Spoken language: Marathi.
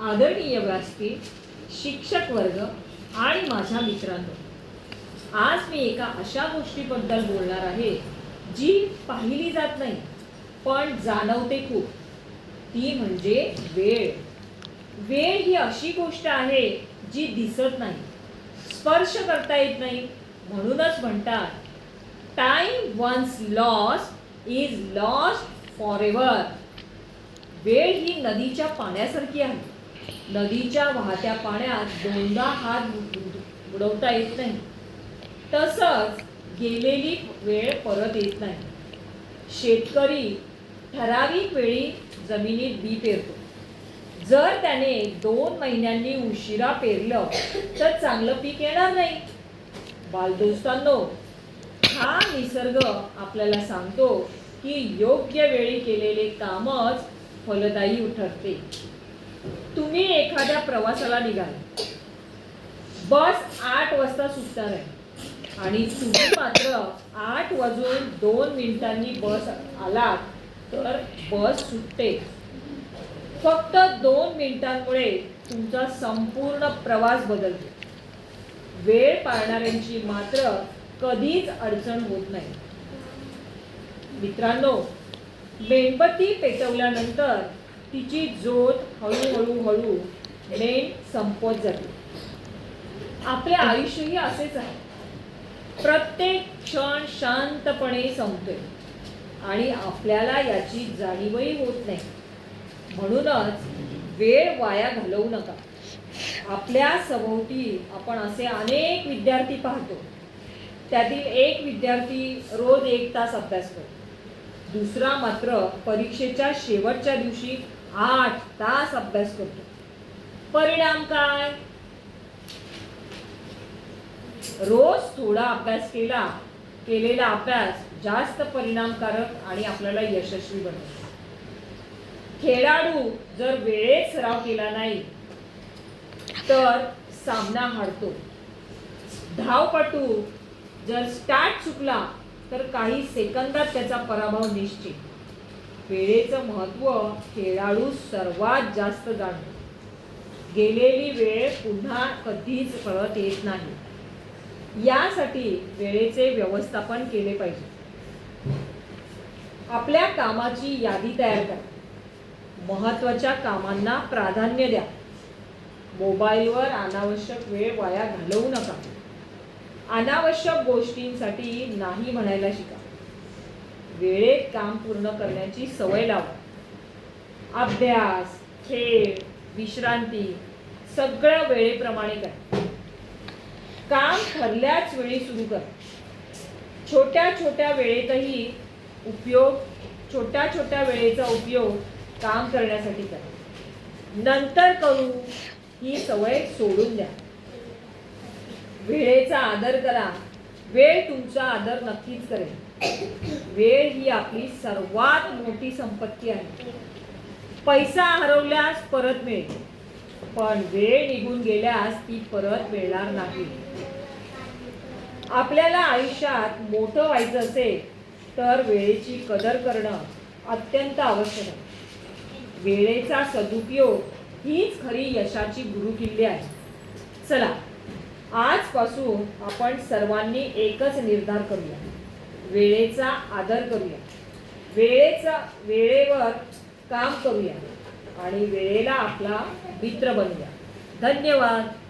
आदरणीय व्यासपीठ शिक्षक वर्ग आणि माझ्या मित्रांनो आज मी एका अशा गोष्टीबद्दल बोलणार आहे जी पाहिली जात नाही पण जाणवते खूप. ती म्हणजे वेळ. वेळ ही अशी गोष्ट आहे जी दिसत नाही स्पर्श करता येत नाही म्हणूनच म्हणतात time once lost is lost forever वेळ ही नदीच्या पाण्यासारखी आहे. नदीच्या वाहत्या पाण्यात दोनदा हात बुडवता येत नाही. तसंच गेलेली वेळ परत येत नाही. शेतकरी ठराविक वेळी जमिनीत बी पेरतो. जर त्याने दोन महिन्यांनी उशिरा पेरलं तर चांगलं पीक येणार नाही. बालदोस्तांनो हा निसर्ग आपल्याला सांगतो की योग्य वेळी केलेले कामच फलदायी ठरते तुम्ही एखाद्या प्रवासाला निघाल. बस आठ वाजता सुटणार आहे. आणि तुम्ही मात्र आठ वाजून दोन मिनिटांनी बस आलात तर बस सुटते. फक्त दोन मिनिटांमुळे तुमचा संपूर्ण प्रवास बदलतो. वेळ पाळणाऱ्यांची मात्र कधीच अडचण होत नाही. मित्रांनो मेणबत्ती पेटवल्यानंतर तिची जोत हळूहळू हळू मेण संपत जाते. आपले आयुष्यही असेच आहे. प्रत्येक क्षण शांतपणे संपतोय. आणि आपल्याला याची जाणीवही होत नाही. म्हणूनच वेळ वाया घालवू नका. आपल्या सभोवती आपण असे अनेक विद्यार्थी पाहतो. त्यातील एक विद्यार्थी रोज एक तास अभ्यास करतो. दुसरा मात्र परीक्षेच्या शेवटच्या दिवशी आठ तास अभ्यास करतो. परिणाम काय? रोज थोडा अभ्यास केला केलेला अभ्यास जास्त परिणामकारक आणि आपल्याला यशस्वी बनवतो. खेळाडू जर वेळेत सराव केला नाही तर सामना हारतो. धावपटू जर स्टार्ट चुकला तर काही सेकंदात त्याचा पराभव निश्चित. वेळेचं महत्त्व खेळाडू सर्वात जास्त जाणतो. गेलेली वेळ पुन्हा कधीच परत येत नाही. यासाठी वेळेचे व्यवस्थापन केले पाहिजे. आपल्या कामाची यादी तयार करा. महत्त्वाच्या कामांना प्राधान्य द्या. मोबाईलवर अनावश्यक वेळ वाया घालवू नका. अनावश्यक गोष्टींसाठी नाही म्हणायला शिका. वेळेत काम पूर्ण करण्याची सवय लावा. अभ्यास खेळ विश्रांती सगळं वेळेप्रमाणे करा. काम ठरल्याच वेळी सुरू करा. छोट्या छोट्या वेळेतही उपयोग छोट्या छोट्या वेळेचा उपयोग काम करण्यासाठी करा. नंतर करू ही सवय सोडून द्या. वेळेचा आदर करा. वेळ तुमचा आदर नक्कीच करेल. वेळ ही आपली सर्वात मोठी संपत्ती आहे. पैसा हरवल्यास परत मिळेल पण वेळ निघून गेल्यास ती परत मिळणार नाही. आपल्याला आयुष्यात मोठं व्हायचं असेल तर वेळेची कदर करणं अत्यंत आवश्यक आहे. वेळेचा सदुपयोग हीच खरी यशाची गुरुकिल्ली आहे. चला आजपासून आपण सर्वांनी एकच निर्धार करूया. वेळेचा आदर करूया. वेळेचा वेळेवर काम करूया आणि वेळेला आपला मित्र बनूया. धन्यवाद.